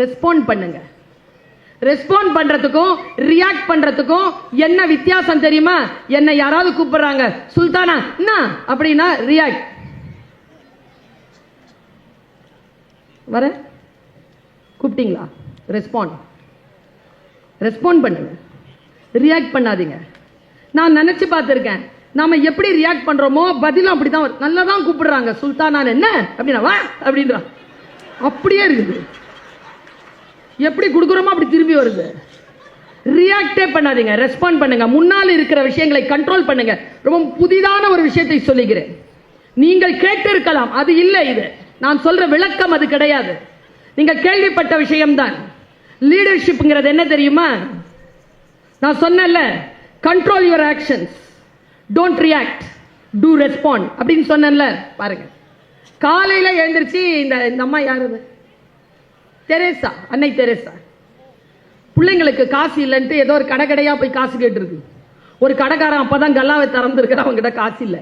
Respond பண்ணுங்க. Respond பண்றதுக்கும் react பண்றதுக்கும் என்ன வித்தியாசம் தெரியுமா? என்ன யாராவது கூப்பிடுறாங்க சுல்தானா என்ன அப்படின்னா ரியாக்ட் வர? கூப்பிட்டீங்களா? ரெஸ்பாண்ட் ரெஸ்பாண்ட் பண்ணுங்க. ரியாக்ட் பண்ணாதீங்க. நான் நினைச்சு பார்த்துருக்கேன். நாம எப்படி ரியாக்ட் பண்றோமோ பதிலும் அப்படிதான் நல்லா தான் கூப்பிடுறாங்க. சுல்தானான் என்ன? அப்படின்னா வா! அப்படின்றா. அப்படியே இருக்குது. எப்படி கொடுக்குறோமோ அப்படி திரும்பி வருது. ரியாக்டே பண்ணாதீங்க ரெஸ்பாண்ட் பண்ணுங்க. முன்னால் இருக்கிற விஷயங்களை கண்ட்ரோல் பண்ணுங்க. ரொம்ப புதிதான ஒரு விஷயத்தை சொல்லுகிறேன் நீங்கள் கேட்டிருக்கலாம் அது இல்லை இது. நான் சொல்ற விளக்கம் அது கிடையாது. நீங்க கேள்விப்பட்ட விஷயம்தான். லீடர்ஷிப்ங்கிறது என்ன தெரியுமா? நான் சொன்னேன்ல control your actions don't react to respond அப்படின்னு சொன்னேன்ல பாருங்க. காலையில எழுந்திரிச்சு இந்த இந்த அம்மா யார் தெரேசா அன்னை தெரேசா. பிள்ளைங்களுக்கு காசு இல்லைன்ட்டு ஏதோ ஒரு கடை கடையாக போய் காசு கேட்டுருக்கு. ஒரு கடைக்காரன் அப்பதான் கல்லாவை திறந்துருக்கிற அவங்ககிட்ட காசு இல்லை.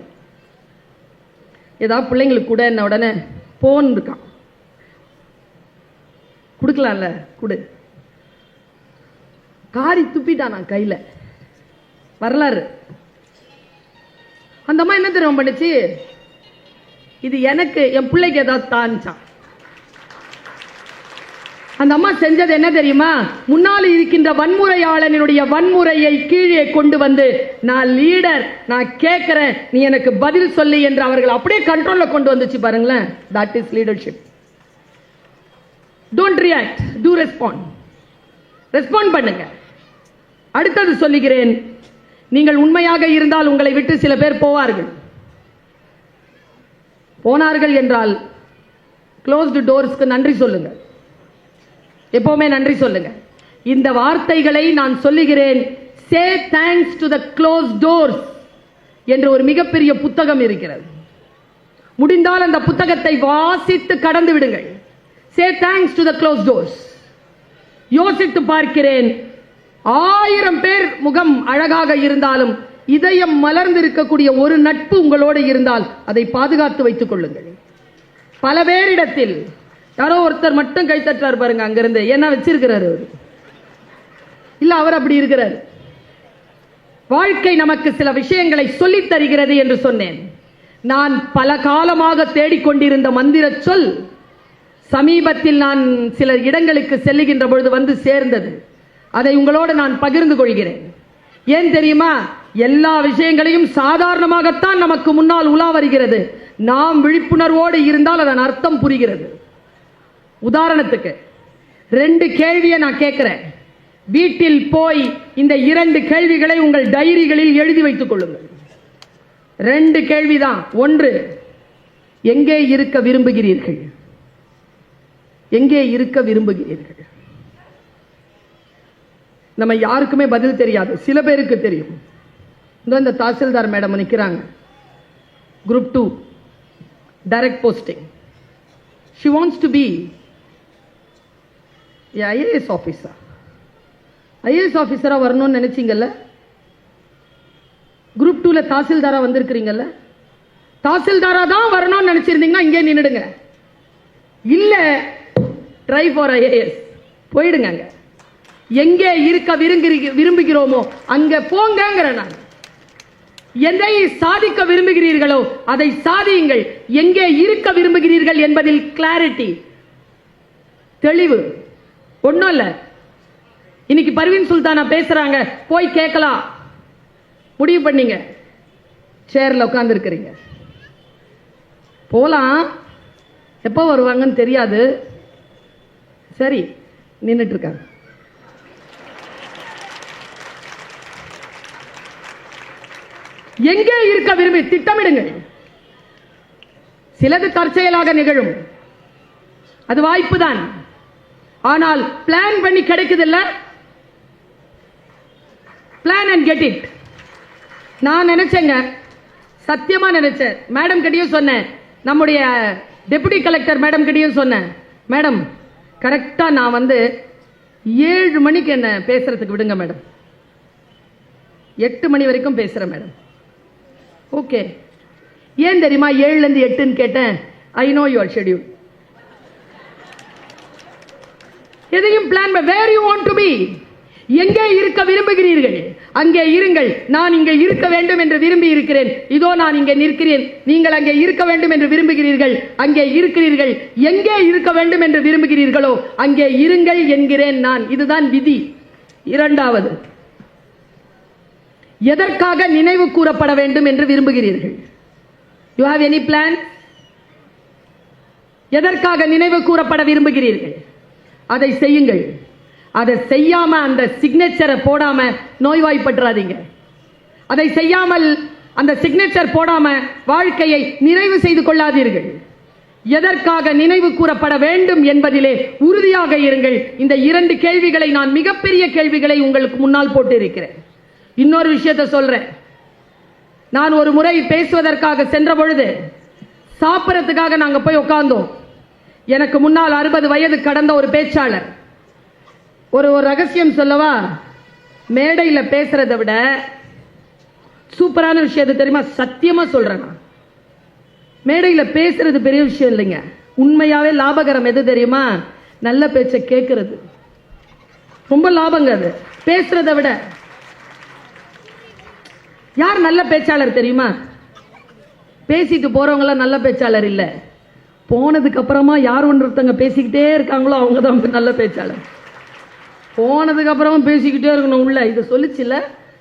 ஏதாவது பிள்ளைங்களுக்கு கூட என்ன உடனே போன் இருக்கான். கொடுக்கலாம்ல கொடு. காரி துப்பிட்டான் நான் வரலாறு. அந்த அம்மா என்ன தெரியும் பண்ணுச்சு? இது எனக்கு என் பிள்ளைக்கு ஏதாவது தான்ச்சான். அந்த அம்மா செஞ்சது என்ன தெரியுமா? முன்னால் இருக்கின்ற வன்முறையாளனுடைய வன்முறையை கீழே கொண்டு வந்து நான் லீடர் நான் கேட்கிறேன் நீ எனக்கு பதில் சொல்லு என்று அவர்கள் அப்படியே கண்ட்ரோல்ல கொண்டு வந்துச்சு பாருங்களேன். That is leadership don't react to respond respond பண்ணுங்க. அடுத்தது சொல்லுகிறேன். நீங்கள் உண்மையாக இருந்தால் உங்களை விட்டு சில பேர் போவார்கள். போனார்கள் என்றால் க்ளோஸ்டு டோர்ஸ்க்கு நன்றி சொல்லுங்கள் எப்பவுமே நன்றி சொல்லுங்க. இந்த வார்த்தைகளை நான் சொல்லுகிறேன். Say thanks to the close doors என்று ஒரு மிகப்பெரிய புத்தகம் இருக்கிறது. முடிந்தால் அந்த புத்தகத்தை வாசித்து கடந்து விடுங்கள். Say thanks to the close doors யோசித்து பார்க்கிறேன். ஆயிரம் பேர் முகம் அழகாக இருந்தாலும் இதயம் மலர்ந்து இருக்கக்கூடிய ஒரு நட்பு உங்களோடு இருந்தால் அதை பாதுகாத்து வைத்துக் கொள்ளுங்கள். பல பேரிடத்தில் யாரோ ஒருத்தர் மட்டும் கை தட்டுறாரு பாருங்க அங்கிருந்து. என்ன வச்சிருக்கிறாரு அவர்? இல்ல அவர் அப்படி இருக்கிறார். வாழ்க்கை நமக்கு சில விஷயங்களை சொல்லித் தருகிறது என்று சொன்னேன். நான் பல காலமாக தேடிக்கொண்டிருந்த மந்திர சொல் சமீபத்தில் நான் சில இடங்களுக்கு செல்லுகின்ற பொழுது வந்து சேர்ந்தது. அதை உங்களோடு நான் பகிர்ந்து கொள்கிறேன். ஏன் தெரியுமா? எல்லா விஷயங்களையும் சாதாரணமாகத்தான் நமக்கு முன்னால் உலா வருகிறது. நாம் விழிப்புணர்வோடு இருந்தால் அதன் அர்த்தம் புரிகிறது. உதாரணத்துக்கு ரெண்டு கேள்வியை நான் கேட்கிறேன். வீட்டில் போய் இந்த இரண்டு கேள்விகளை உங்கள் டைரிகளில் எழுதி வைத்துக் கொள்ளுங்கள். ரெண்டு கேள்விதான். ஒன்று எங்கே இருக்க விரும்புகிறீர்கள்? எங்கே இருக்க விரும்புகிறீர்கள்? நம்ம யாருக்குமே பதில் தெரியாது. சில பேருக்கு தெரியும். இந்த தாசில்தார் மேடம் நிற்கிறாங்க group two direct posting she wants to be IAS officer IAS ஆஃபீஸராக வரணும்னு நினச்சிங்கல்ல? குரூப் டூவில் தாசில்தாராக வந்திருக்கிறீங்கல்ல? தாசில்தாரா தான் வரணும்னு நினச்சிருந்தீங்கன்னா இங்கே நின்றுடுங்க இல்லை ட்ரை ஃபார் ஐஏஎஸ் போயிடுங்க அங்கே. எங்கே இருக்க விரும்புகிறீ விரும்புகிறோமோ அங்கே போங்கிற நான். எதை சாதிக்க விரும்புகிறீர்களோ அதை சாதியுங்கள். எங்கே இருக்க விரும்புகிறீர்கள் என்பதில் கிளாரிட்டி தெளிவு. ஒண்ணும் இல்ல. இன்னைக்கு பர்வீன் சுல்தானா பேசுறாங்க. போய் கேட்கலாம். முடிவு பண்ணீங்க. சேர்ல உட்கார்ந்து இருக்கிறீங்க போலாம். எப்போ வருவாங்கன்னு தெரியாது. சரி நின்னுட்டு இருக்காங்க. எங்கே இருக்க விரும்பி திட்டமிடுங்கள். சிலது தற்செயலாக நிகழும். அது வாய்ப்புதான். ஆனால் பிளான் பண்ணி கிடைக்குது இல்ல பிளான் அண்ட் கெட் இட் நான் நினைச்சேங்க. சத்தியமா நினைச்சேன். மேடம் கிட்டயும் சொன்னேன். நம்முடைய டெபுட்டி கலெக்டர் மேடம் கிட்டயும் சொன்னேன். மேடம் கரெக்டா நான் வந்து ஏழு மணிக்கு என்ன பேசுறதுக்கு விடுங்க மேடம் எட்டு மணி வரைக்கும் பேசுறேன் மேடம் ஓகே ஏன் தெரியுமா? ஏழுல இருந்து எட்டுன்னு கேட்டேன். ஐ நோ யுவர் ஷெடியூல் எதையும் plan where you want to be எங்கே இருக்க விரும்புகிறீர்கள்? அங்கே இருங்கள். நான் இங்கே இருக்க வேண்டும் என்று விரும்பி இருக்கிறேன். இதோ நான் இங்கே நிற்கிறேன். நீங்கள் அங்கே இருக்க வேண்டும் என்று விரும்புகிறீர்கள். அங்கே இருக்கிறீர்கள். எங்கே இருக்க வேண்டும் என்று விரும்புகிறீர்களோ அங்கே இருங்கள் என்கிறேன் நான். இதுதான் விதி. இரண்டாவது எதற்காக நினைவு கூறப்பட வேண்டும் என்று விரும்புகிறீர்கள்? யூ ஹாவ் எனி பிளான் எதற்காக நினைவு கூறப்பட விரும்புகிறீர்கள்? அதை செய்யுங்கள். அதை செய்யாம அந்த சிக்னேச்சரை போடாம நோய்வாய்ப்பட்டுறாதீங்க அதை செய்யாமல் அந்த சிக்னேச்சர் போடாம வாழ்க்கையை நிறைவு செய்து கொள்ளாதீர்கள். எதற்காக நினைவு கூறப்பட வேண்டும் என்பதிலே உறுதியாக இருங்கள். இந்த இரண்டு கேள்விகளை நான் மிகப்பெரிய கேள்விகளை உங்களுக்கு முன்னால் போட்டு இருக்கிறேன் இன்னொரு விஷயத்தை சொல்றேன். நான் ஒரு முறை பேசுவதற்காக சென்ற பொழுது சாப்பிட்றதுக்காக நாங்கள் போய் உட்கார்ந்தோம் எனக்கு முன்னால் அறுபது வயது கடந்த ஒரு பேச்சாளர். ஒரு ஒரு ரகசியம் சொல்லவா? மேடையில் பேசுறதை விட சூப்பரான விஷயம் எது தெரியுமா? சத்தியமா சொல்றேன் நான். மேடையில் பேசுறது பெரிய விஷயம் இல்லைங்க. உண்மையாவே லாபகரம் எது தெரியுமா? நல்ல பேச்சை கேட்கறது ரொம்ப லாபங்க அது. பேசுறதை விட. யார் நல்ல பேச்சாளர் தெரியுமா? பேசிட்டு போறவங்களாம் நல்ல பேச்சாளர் இல்லை. போனதுக்கு அப்புறமா யார் ஒன்றொருத்தங்க பேசிக்கிட்டே இருக்காங்களோ அவங்க தான் நல்ல பேச்சாளர். போனதுக்கு அப்புறமா பேசிக்கிட்டே இருக்கணும் உள்ள. இதை சொல்லிச்சுல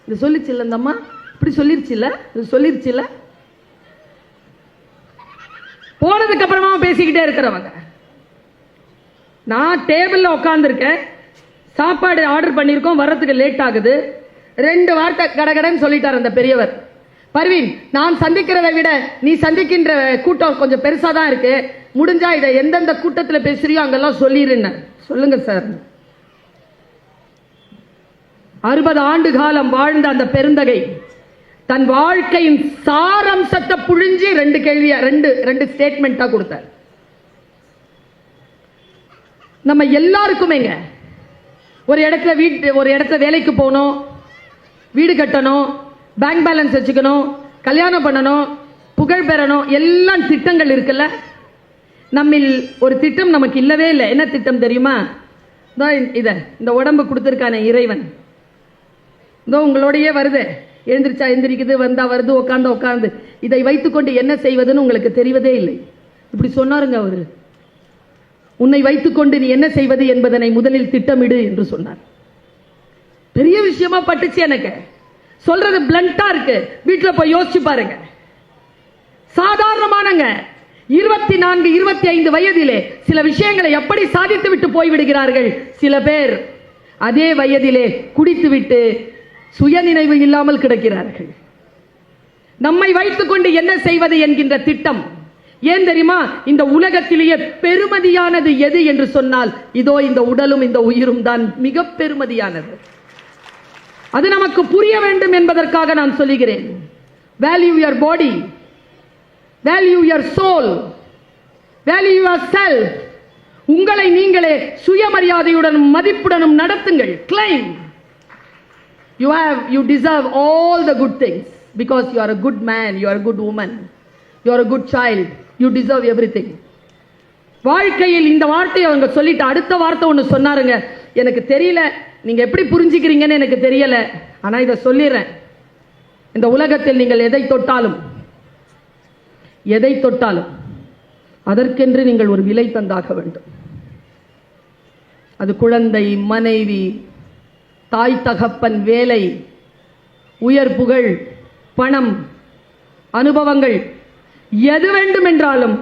இது சொல்லிச்சுல இந்த அம்மா இப்படி சொல்லிருச்சுல இது சொல்லிருச்சுல போனதுக்கு அப்புறமா பேசிக்கிட்டே இருக்கிறவங்க. நான் டேபிளில் உட்காந்துருக்கேன் சாப்பாடு ஆர்டர் பண்ணியிருக்கோம் வர்றதுக்கு லேட் ஆகுது. ரெண்டு வார்த்தை கடகடன்னு சொல்லிட்டார் அந்த பெரியவர். பர்வீன் நான் சந்திக்கிறதை விட நீ சந்திக்கின்ற கூட்டம் கொஞ்சம் பெருசா தான் இருக்கு. முடிஞ்சா இதை எந்தெந்த கூட்டத்தில் பேசுறியோ அங்கெல்லாம் சொல்லிடுன்னு சொல்லுங்க சார். அறுபது ஆண்டு காலம் வாழ்ந்த அந்த பெருந்தகை தன் வாழ்க்கையின் சாரம்சத்தை புழிஞ்சு ரெண்டு கேள்வியா ரெண்டு ரெண்டு ஸ்டேட்மெண்டா கொடுத்தார். நம்ம எல்லாருக்குமேங்க ஒரு இடத்துல வீட்டு ஒரு இடத்துல வேலைக்கு போகணும் வீடு கட்டணும் பேங்க் பேலன்ஸ் வச்சுக்கணும் கல்யாணம் பண்ணணும் புகழ் பெறணும் எல்லாம் திட்டங்கள் இருக்குல்ல? நம்மில் ஒரு திட்டம் நமக்கு இல்லவே இல்லை. என்ன திட்டம் தெரியுமா? இதோ இதை இந்த உடம்பு கொடுத்துருக்கானே இறைவன். இதோ உங்களோடையே வருது. எழுந்திரிச்சா எந்திரிக்குது வந்தா வருது உட்காந்து உட்காந்து இதை வைத்துக்கொண்டு என்ன செய்வதுன்னு உங்களுக்கு தெரிவதே இல்லை. இப்படி சொன்னாருங்க அவரு. உன்னை வைத்துக்கொண்டு நீ என்ன செய்வது என்பதனை முதலில் திட்டமிடு என்று சொன்னார். பெரிய விஷயமா பட்டுச்சு எனக்கு. சொல்றது பிளண்டா இருக்கு. வீட்டுல போய் யோசிச்சு பாருங்க. சாதாரணமானங்க. இருபத்தி நான்கு இருபத்தி ஐந்து வயதிலே சில விஷயங்களை எப்படி சாதித்து விட்டு போய்விடுகிறார்கள் சில பேர் அதே வயதிலே குடித்துவிட்டு சுயநினைவு இல்லாமல் கிடக்கிறார்கள். நம்மை வைத்துக்கொண்டு என்ன செய்வது என்கின்ற திட்டம். ஏன் தெரியுமா? இந்த உலகத்திலேயே பெருமதியானது எது என்று சொன்னால் இதோ இந்த உடலும் இந்த உயிரும் தான் மிக பெருமதியானது. அது நமக்கு புரிய வேண்டும் என்பதற்காக நான் சொல்லுகிறேன். Value your body value your soul value your self உங்களை நீங்களே சுயமரியாதையுடனும் மதிப்புடனும் நடத்துங்கள். Claim you have you deserve all the good things because you are a good man you are good woman you are a good child you deserve everything வாழ்க்கையில் இந்த வார்த்தையை அவங்க சொல்லிட்டு அடுத்த வார்த்தை ஒன்று சொன்னாருங்க. எனக்கு தெரியல நீங்க எப்படி புரிஞ்சுக்கிறீங்கன்னு எனக்கு தெரியல. ஆனா இதை சொல்லிடுறேன். இந்த உலகத்தில் நீங்கள் எதை தொட்டாலும் எதை தொட்டாலும் அதற்கென்று நீங்கள் ஒரு விலை தந்தாக வேண்டும். அது குழந்தை மனைவி தாய் தகப்பன் வேலை உயர் புகழ் பணம் அனுபவங்கள் எது வேண்டும் என்றாலும்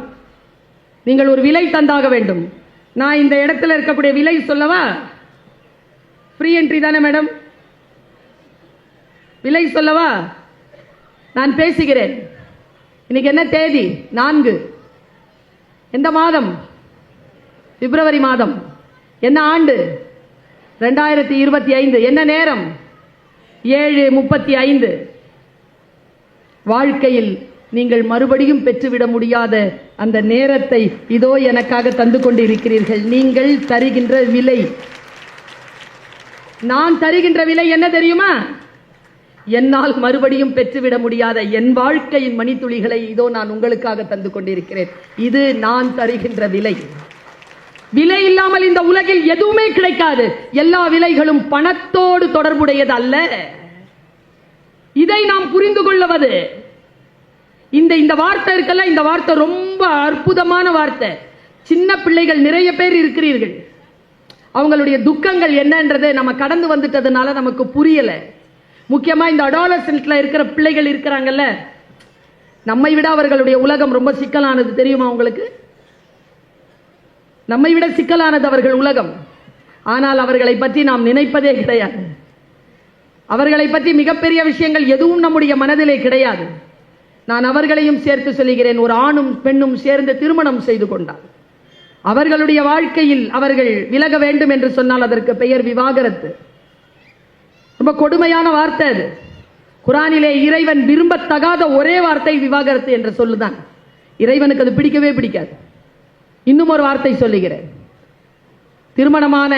நீங்கள் ஒரு விலை தந்தாக வேண்டும். நான் இந்த இடத்துல இருக்கக்கூடிய விலை சொல்லவா? ஃப்ரீ என்ட்ரி தானே மேடம் விலை சொல்லவா? நான் பேசுகிறேன். இன்னைக்கு என்ன தேதி? நான்கு. எந்த மாதம்? பிப்ரவரி மாதம். என்ன ஆண்டு? ரெண்டாயிரத்தி இருபத்தி ஐந்து. என்ன நேரம்? ஏழு முப்பத்தி ஐந்து. வாழ்க்கையில் நீங்கள் மறுபடியும் பெற்றுவிட முடியாத அந்த நேரத்தை இதோ எனக்காக தந்து கொண்டிருக்கிறீர்கள். நீங்கள் தருகின்ற விலை நான் தருகின்ற விலை என்ன தெரியுமா? என்னால் மறுபடியும் பெற்றுவிட முடியாத என் வாழ்க்கையின் மணித்துளிகளை இதோ நான் உங்களுக்காக தந்து கொண்டிருக்கிறேன். இது நான் தருகின்ற விலை. விலை இல்லாமல் இந்த உலகில் எதுவுமே கிடைக்காது. எல்லா விலைகளும் பணத்தோடு தொடர்புடையது அல்ல. இதை நாம் புரிந்து கொள்ளுவது. இந்த இந்த வார்த்தை இருக்கல்ல இந்த வார்த்தை ரொம்ப அற்புதமான வார்த்தை. சின்ன பிள்ளைகள் நிறைய பேர் இருக்கிறீர்கள். அவங்களுடைய துக்கங்கள் என்னன்றது நம்ம கடந்து வந்துட்டதுனால நமக்கு புரியல. முக்கியமா இந்த அடாலசன்ட்ல இருக்கிற பிள்ளைகள் இருக்கிறாங்கல்ல நம்மை விட அவர்களுடைய உலகம் ரொம்ப சிக்கலானது தெரியுமா உங்களுக்கு? நம்மை விட சிக்கலானது அவர்கள் உலகம். ஆனால் அவர்களை பற்றி நாம் நினைப்பதே கிடையாது. அவர்களை பற்றி மிகப்பெரிய விஷயங்கள் எதுவும் நம்முடைய மனதிலே கிடையாது. நான் அவர்களையும் சேர்த்து சொல்லுகிறேன் ஒரு ஆணும் பெண்ணும் சேர்ந்து திருமணம் செய்து கொண்டார். அவர்களுடைய வாழ்க்கையில் அவர்கள் விலக வேண்டும் என்று சொன்னால் அதற்கு பெயர் விவாகரத்து. ரொம்ப கொடுமையான வார்த்தை அது. குரானிலே இறைவன் விரும்பத்தகாத ஒரே வார்த்தை விவாகரத்து என்ற சொல்லுதான். இறைவனுக்கு அது பிடிக்கவே பிடிக்காது. இன்னும் ஒரு வார்த்தை சொல்லுகிறேன். திருமணமான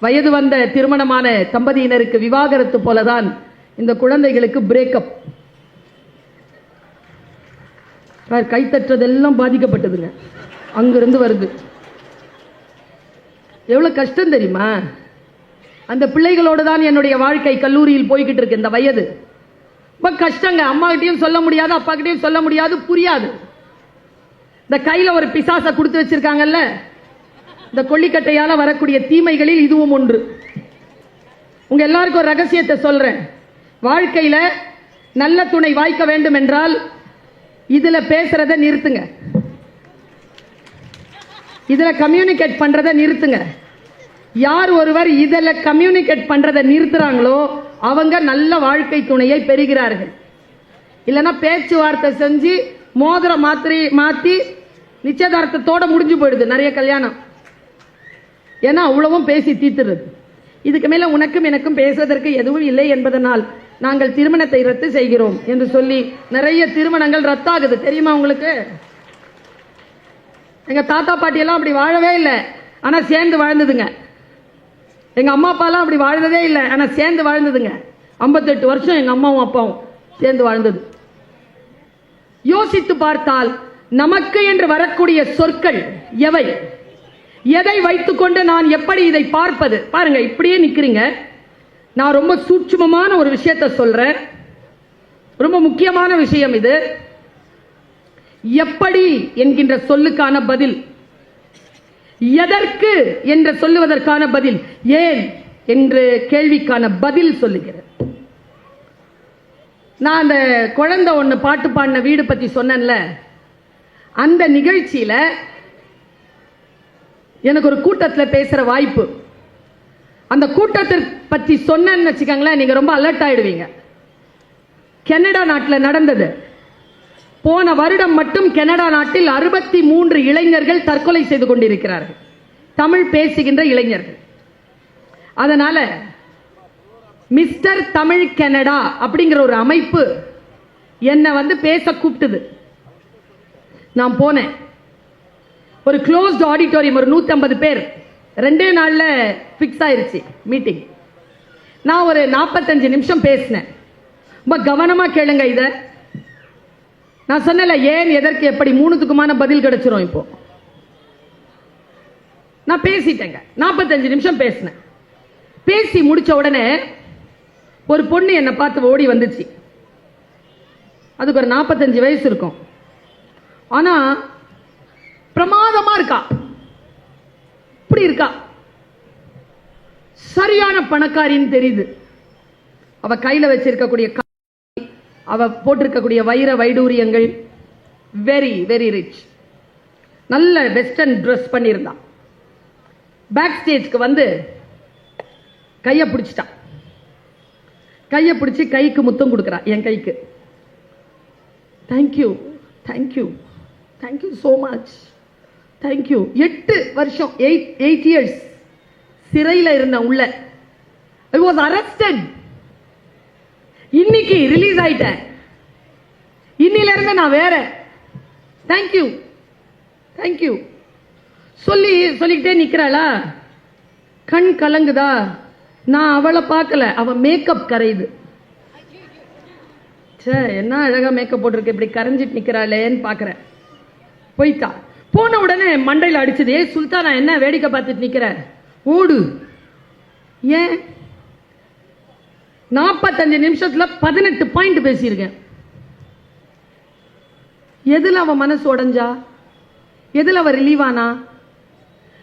வயது வந்த திருமணமான தம்பதியினருக்கு விவாகரத்து போலதான் இந்த குழந்தைகளுக்கு பிரேக்கப் கைத்தற்றதெல்லாம் பாதிக்கப்பட்டதுங்க. அங்கிருந்து வருது. எவ்வளோ கஷ்டம் தெரியுமா? அந்த பிள்ளைகளோடு தான் என்னுடைய வாழ்க்கை கல்லூரியில் போய்கிட்டு இருக்கு இந்த வயது. ரொம்ப கஷ்டங்க. அம்மா சொல்ல முடியாது அப்பாகிட்டேயும் சொல்ல முடியாது புரியாது. இந்த கையில் ஒரு பிசாசை கொடுத்து வச்சிருக்காங்கல்ல? இந்த கொல்லிக்கட்டையால் வரக்கூடிய தீமைகளில் இதுவும் ஒன்று. உங்கள் எல்லாருக்கும் ஒரு ரகசியத்தை சொல்கிறேன் வாழ்க்கையில் நல்ல துணை வாய்க்க வேண்டும் என்றால் இதில் பேசுகிறத நிறுத்துங்க. இதில் கம்யூனிகேட் பண்ணுறதை நிறுத்துங்க. யார் ஒருவர் இதில் கம்யூனிகேட் பண்ணுறதை நிறுத்துகிறாங்களோ அவங்க நல்ல வாழ்க்கை துணையை பெறுகிறார்கள். இல்லைன்னா பேச்சுவார்த்தை செஞ்சு மோதிர மாத்திரை மாற்றி நிச்சயதார்த்தத்தோட முடிஞ்சு போயிடுது நிறைய கல்யாணம். ஏன்னா அவ்வளவும் பேசி தீர்த்துடுறது இதுக்கு மேலே உனக்கும் எனக்கும் பேசுவதற்கு எதுவும் இல்லை என்பதனால் நாங்கள் திருமணத்தை ரத்து செய்கிறோம் என்று சொல்லி நிறைய திருமணங்கள் ரத்தாகுது. தெரியுமா உங்களுக்கு? எங்கள் தாத்தா பாட்டி எல்லாம் அப்படி வாழவே இல்லை. ஆனால் சேர்ந்து வாழ்ந்ததுங்க. எங்கள் அம்மா அப்பாலாம் அப்படி வாழ்ந்ததே இல்லை. ஆனால் சேர்ந்து வாழ்ந்ததுங்க. ஐம்பத்தெட்டு வருஷம் எங்கள் அம்மாவும் அப்பாவும் சேர்ந்து வாழ்ந்தது. யோசித்து பார்த்தால் நமக்கு என்று வரக்கூடிய சொற்கள் எவை? எதை வைத்துக்கொண்டு நான் எப்படி இதை பார்ப்பது? பாருங்க இப்படியே நிற்கிறீங்க நான் ரொம்ப சூட்சமமான ஒரு விஷயத்தை சொல்றேன். ரொம்ப முக்கியமான விஷயம் இது. எப்படி என்கின்ற சொல்லுக்கான பதில்? எதற்கு என்று சொல்லுவதற்கான பதில்? ஏன் என்று கேள்விக்கான பதில் சொல்லுகிறது. நான் அந்த குழந்தை ஒன்று பாட்டு பாடின வீடு பத்தி சொன்னேன்ல அந்த நிகழ்ச்சியில எனக்கு ஒரு கூட்டத்தில் பேசுற வாய்ப்பு. அந்த கூட்டத்தை பத்தி சொன்னேன்னு வச்சுக்கோங்களேன் நீங்கள் ரொம்ப அலர்ட் ஆயிடுவீங்க. கனடா நாட்டில் நடந்தது. போன வருடம் மட்டும் கனடா நாட்டில் அறுபத்தி மூன்று இளைஞர்கள் தற்கொலை செய்து கொண்டிருக்கிறார்கள். தமிழ் பேசுகின்ற இளைஞர்கள். அதனால மிஸ்டர் தமிழ் கனடா அப்படிங்கிற ஒரு அமைப்பு என்னை வந்து பேச கூப்பிட்டுது. நான் போனேன். ஒரு க்ளோஸ்ட் ஆடிட்டோரியம் ஒரு 150 பேர். ரெண்டே நாள்ல ஃபிக்ஸ் ஆயிருச்சு மீட்டிங் நான் ஒரு 45 நிமிஷம் பேசினேன். ரொம்ப கவனமா கேளுங்க இதை. நான் சொன்னல ஏன் எதற்கு எப்படி மூணுத்துக்குமான பதில் கிடைச்சிரும் இப்போ. நான் பேசிட்டேங்க. 45 நிமிஷம் பேசினேன். பேசி முடிச்ச உடனே ஒரு பொண்ணு என்னை பார்த்து ஓடி வந்துச்சு. அதுக்கு ஒரு 45 வயசு இருக்கும். ஆனா பிரமாதமா இருக்கா? இப்படி இருக்கா? சரியான பணக்காரின்னு தெரியுது. அவ கையில வச்சிருக்கக்கூடிய அவ போட்டிருக்கக்கூடிய வைர வைடூரியங்கள் வெரி வெரி ரிச் நல்ல வெஸ்டர்ன் ட்ரெஸ் பண்ணியிருந்தான். பேக் ஸ்டேஜ்க்கு வந்து கையை பிடிச்சிட்டான். கையை பிடிச்சி கைக்கு முத்தம் கொடுக்குறான் என் கைக்கு. Thank you thank you thank you so much thank you எட்டு வருஷம் எயிட் எயிட் இயர்ஸ் சிறையில் இருந்தேன் உள்ள. ஐ வாஸ் அரஸ்டட் இன்னைக்கு ரிலீஸ் ஆயிட்டேன். இன்னில இருந்து நான் வேற. தேங்க்யூ தேங்க்யூ சொல்லி சொல்லிக்கிட்டே நிக்கிறாளா? கண் கலங்குதா? நான் அவளை பார்க்கல. அவ மேக்கப் கரையுது. ச்சே என்ன அழகா மேக்கப் போட்டிருக்கு. இப்படி கரைஞ்சிட்டு நிக்கிறாளேன்னு பாக்குறேன் போயிட்டா. போன உடனே மண்டையில் அடிச்சது. ஏ சுல்தானா என்ன வேடிக்கை பார்த்துட்டு நிக்கிற? ஓடு. ஏன்? நாற்பத்தஞ்சு நிமிஷத்தில் பதினெட்டு பாயிண்ட் பேசியிருக்கேன். எதில் அவன் மனசு உடஞ்சா? எதில் அவன் ரிலீவ் ஆனா?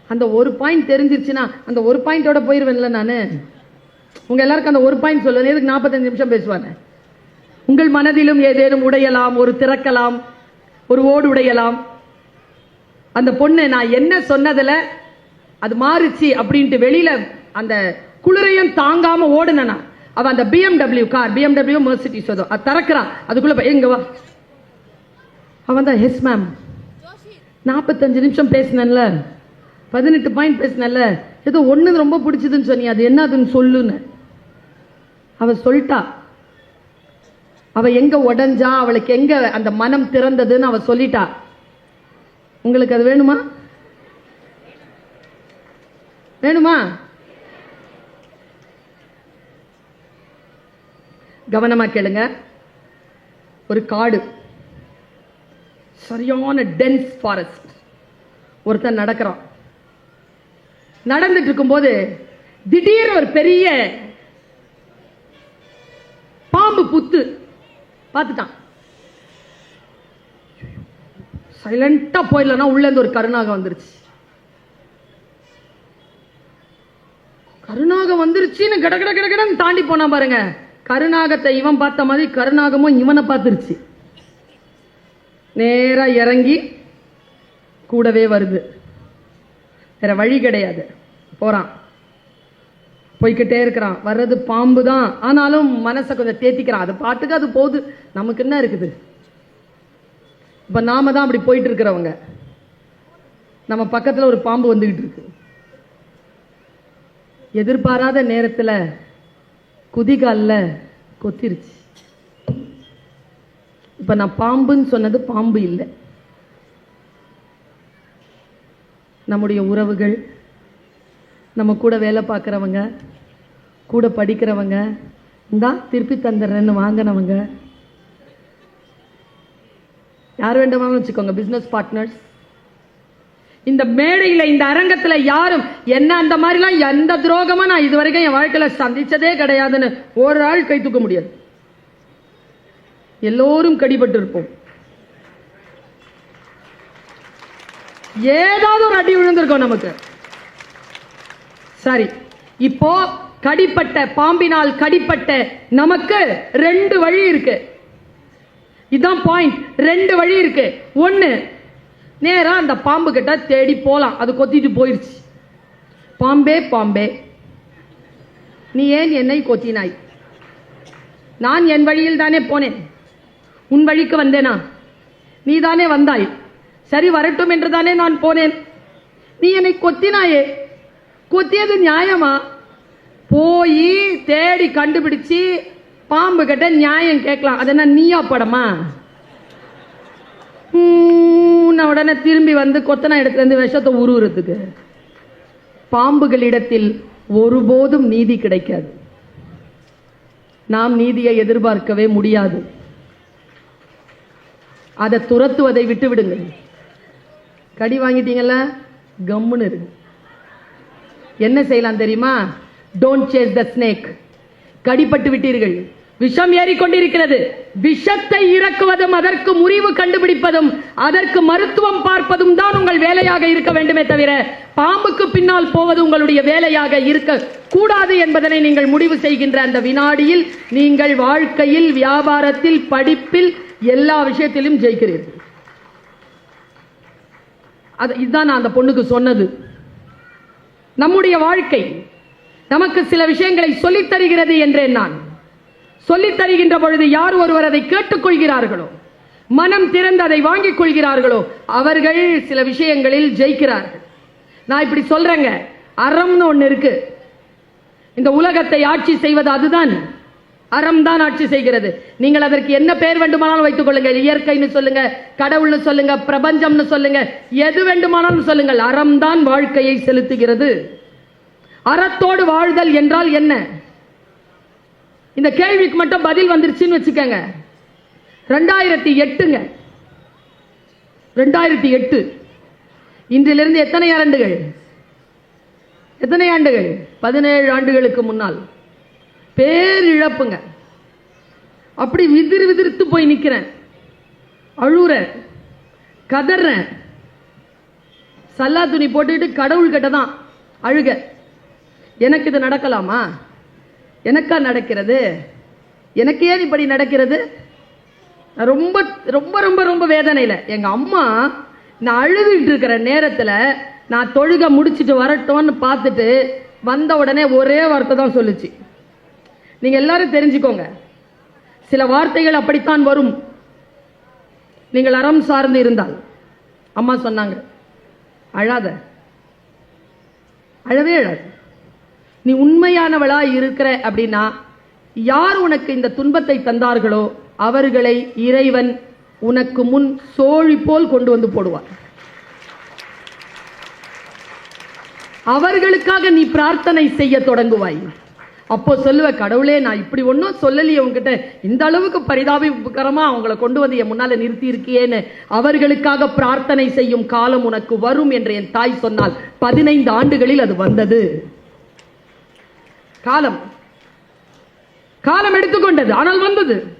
அந்த ஒரு பாயிண்ட் தெரிஞ்சிருச்சுன்னா அந்த ஒரு பாயிண்டோட போயிடுவேன்ல நான். உங்க எல்லாருக்கும் அந்த ஒரு பாயிண்ட் சொல்லுவேன் எதுக்கு நாற்பத்தஞ்சு நிமிஷம் பேசுவாங்க? உங்கள் மனதிலும் ஏதேனும் உடையலாம் ஒரு திறக்கலாம் ஒரு ஓடு உடையலாம். அந்த பொண்ணு நான் என்ன சொன்னதுல அது மாறுச்சு அப்படின்ட்டு வெளியில அந்த குளிரையும் தாங்காம ஓடுனா அவ அந்த பிஎம்டபிள்யூ கார் பிஎம்டபிள்யூ மர்சிட்டிஸ் அதோ அது திறக்கிறான் அதுக்குள்ள எங்க வா. அவன் தான் எஸ் மேம் நாற்பத்தஞ்சு நிமிஷம் பேசினேன்ல. பதினெட்டு பாயிண்ட் பேசினேன்ல. ஏதோ ஒன்று ரொம்ப பிடிச்சதுன்னு சொன்னி அது என்னதுன்னு சொல்லுன்னு. அவ சொல்லிட்டா. அவ எங்க உடஞ்சா அவளுக்கு எங்க அந்த மனம் திறந்ததுன்னு அவ சொல்லிட்டா. உங்களுக்கு அது வேணுமா? வேணுமா? கவனமா கேளுங்க. ஒரு காடு. சரியான டென்ஸ் ஃபாரஸ்ட் ஒருத்தன் நடக்கிறான். நடந்துட்டு இருக்கும்போது திடீர்னு ஒரு பெரிய பாம்பு புத்து பார்த்துட்டான். சைலண்டா போயிடலன்னா உள்ள இருந்து ஒரு கருணாக வந்துருச்சு. கருணாகம் வந்துருச்சுன்னு கிட கிட கிட கடன்னு தாண்டி போனா பாருங்க. கருணாகத்தை இவன் பார்த்த மாதிரி கருணாகமும் இவனை பார்த்துருச்சு. நேராக இறங்கி கூடவே வருது. வேற வழி கிடையாது. போகிறான் போய்கிட்டே இருக்கிறான். வர்றது பாம்பு தான். ஆனாலும் மனசை கொஞ்சம் தேத்திக்கிறான். அது பாட்டுக்கு அது போகுது. நமக்கு என்ன இருக்குது? இப்போ நாம தான் அப்படி போயிட்டு இருக்கிறவங்க. நம்ம பக்கத்தில் ஒரு பாம்பு வந்துக்கிட்டு இருக்கு. எதிர்பாராத நேரத்தில் குதிகாலில் கொத்திருச்சு. இப்போ நான் பாம்புன்னு சொன்னது பாம்பு இல்லை. நம்முடைய உறவுகள் நம்ம கூட வேலை பார்க்குறவங்க கூட படிக்கிறவங்க இந்தா திருப்பி தந்துடுறேன்னு வாங்கினவங்க. யார் வேண்டுமானாலும் வச்சுக்கோங்க பிஸ்னஸ் பார்ட்னர்ஸ் இந்த மேடையில இந்த அரங்கத்துல யாரும் என்ன அந்த மாதிரிலாம் எந்த துரோகமா நான் இது வரைக்கும் என் வாழ்க்கையில சந்திச்சதே கிடையாதுன்னு ஒரு ஆள் கை தூக்க முடியாது. எல்லோரும் கடிபட்டு இருப்போம் ஏதாவது ஒரு அடி விழுந்திருக்கோம் நமக்கு. சரி இப்போ கடிப்பட்ட பாம்பினால் கடிப்பட்ட நமக்கு ரெண்டு வழி இருக்கு. இதான் பாயிண்ட் ரெண்டு வழி இருக்கு. ஒன்னு நேராக அந்த பாம்பு கிட்ட தேடி போகலாம் அது கொத்திட்டு போயிடுச்சு பாம்பே பாம்பே. நீ ஏன் என்னை கொத்தினாய்? நான் என் வழியில் தானே போனேன். உன் வழிக்கு வந்தேனா? நீ தானே வந்தாய். சரி வரட்டும் என்று தானே நான் போனேன். நீ என்னை கொத்தினாயே? கொத்தியது நியாயமா? போய் தேடி கண்டுபிடிச்சு பாம்பு கிட்ட நியாயம் கேட்கலாம். அது என்ன நீயா படமா? ஊன்னு உடனே திரும்பி வந்து கொத்தனா இடத்துல விஷத்தை உருவுறதுக்கு. பாம்புகளிடத்தில் ஒருபோதும் நீதி கிடைக்காது. நாம் நீதியை எதிர்பார்க்கவே முடியாது. அதை துரத்துவதை விட்டு விடுங்கள் கடி வாங்கிட்டீங்கல்ல? கம்முன்னு இருக்கு என்ன செய்யலாம் தெரியுமா? டோன்ட் சேஸ் த ஸ்னேக் கடிப்பட்டு விட்டீர்கள். விஷம் ஏறிக்கொண்டிருக்கிறது. விஷத்தை இறக்குவதும் அதற்கு முறிவு கண்டுபிடிப்பதும் அதற்கு மருத்துவம் பார்ப்பதும் தான் உங்கள் வேலையாக இருக்க வேண்டுமே தவிர பாம்புக்கு பின்னால் போவது உங்களுடைய வேலையாக இருக்க கூடாது என்பதனை நீங்கள் முடிவு செய்கின்ற அந்த வினாடியில் நீங்கள் வாழ்க்கையில் வியாபாரத்தில் படிப்பில் எல்லா விஷயத்திலும் ஜெயிக்கிறீர்கள். அது இதுதான் நான் அந்த பொண்ணுக்கு சொன்னது. நம்முடைய வாழ்க்கை நமக்கு சில விஷயங்களை சொல்லித் தருகிறது என்றேன் நான். சொல்லித் தருகின்ற பொழுது யார் ஒருவர் அதை கேட்டுக்கொள்கிறார்களோ மனம் திறந்து அதை வாங்கிக் கொள்கிறார்களோ அவர்கள் சில விஷயங்களில் ஜெயிக்கிறார்கள். நான் இப்படி சொல்றேங்க. அறம்னு ஒண்ணு இருக்கு. இந்த உலகத்தை ஆட்சி செய்வது அதுதான். அறம் தான் ஆட்சி செய்கிறது. நீங்கள் அதற்கு என்ன பெயர் வேண்டுமானாலும் வைத்துக் கொள்ளுங்கள். இயற்கைன்னு சொல்லுங்க கடவுள்னு சொல்லுங்க பிரபஞ்சம்னு சொல்லுங்க எது வேண்டுமானாலும் சொல்லுங்கள். அறம் தான் வாழ்க்கையை செலுத்துகிறது. அறத்தோடு வாழ்தல் என்றால் என்ன? இந்த கேள்விக்கு மட்டும் பதில் வந்துருச்சுன்னு வச்சுக்கோங்க. ரெண்டாயிரத்தி எட்டுங்க. ரெண்டாயிரத்தி எட்டு. இன்றிலிருந்து எத்தனை ஆண்டுகள்? எத்தனை ஆண்டுகள்? பதினேழு ஆண்டுகளுக்கு முன்னால். பேரிழப்புங்க. அப்படி விதிர் விதிர்த்து போய் நிக்கிறேன். அழுற கதறேன் சல்லா துணி போட்டுக்கிட்டு கடவுள்கிட்ட தான் அழுக. எனக்கு இது நடக்கலாமா? எனக்கா நடக்கிறது? எனக்கு ஏன் இப்படி நடக்கிறது? ரொம்ப ரொம்ப ரொம்ப ரொம்ப வேதனையில். எங்கள் அம்மா நான் அழுதுகிட்டு இருக்கிற நேரத்தில் நான் தொழுக முடிச்சிட்டு வரட்டோன்னு பார்த்துட்டு வந்த உடனே ஒரே வார்த்தை தான் சொல்லுச்சு. நீங்கள் எல்லாரும் தெரிஞ்சுக்கோங்க. சில வார்த்தைகள் அப்படித்தான் வரும். நீங்கள் அறம் சார்ந்து இருந்தால். அம்மா சொன்னாங்க அழாத. அழவே அழாது. நீ உண்மையானவளா இருக்கிற அப்படின்னா யார் உனக்கு இந்த துன்பத்தை தந்தார்களோ அவர்களை இறைவன் உனக்கு முன் சோழி போல் கொண்டு வந்து போடுவார். அவர்களுக்காக நீ பிரார்த்தனை செய்ய தொடங்குவாய். அப்போ சொல்லுவ கடவுளே நான் இப்படி ஒன்றும் சொல்லலையே உங்ககிட்ட இந்த அளவுக்கு பரிதாபகரமா அவங்கள கொண்டு வந்து என் முன்னால நிறுத்தி இருக்கியேன்னு அவர்களுக்காக பிரார்த்தனை செய்யும் காலம் உனக்கு வரும் என்று என் தாய் சொன்னால் பதினைந்து ஆண்டுகளில் அது வந்தது. காலம். காலம் எடுத்துக்கொண்டது. ஆனால் வந்தது.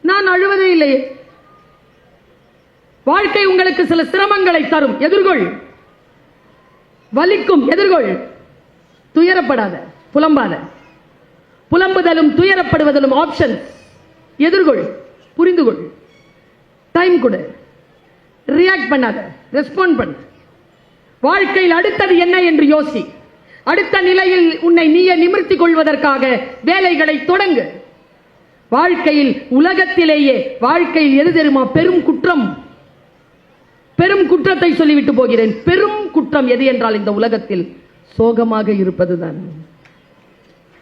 நான் அழுவதே இல்லையே. வாழ்க்கை உங்களுக்கு சில சிரமங்களை தரும். எதிர்கொள். வலிக்கும். எதிர்கொள். துயரப்படாத. புலம்பாத. புலம்புதலும் துயரப்படுவதிலும் ஆப்ஷன் எதிர்கொள். புரிந்து கொள் டைம் கொடு. ரியாக்ட் பண்ணாத. ரெஸ்பாண்ட் பண்ணு. வாழ்க்கையில் அடுத்தது என்ன என்று யோசி. அடுத்த நிலையில் உன்னை நீயே நிமிர்த்தி கொள்வதற்காக வேலைகளை தொடங்கு. வாழ்க்கையில் உலகத்திலேயே வாழ்க்கையில் எது தெரியுமா? பெரும் குற்றம். பெரும் குற்றத்தை சொல்லிவிட்டு போகிறேன். பெரும் குற்றம் எது என்றால் இந்த உலகத்தில் சோகமாக இருப்பதுதான்.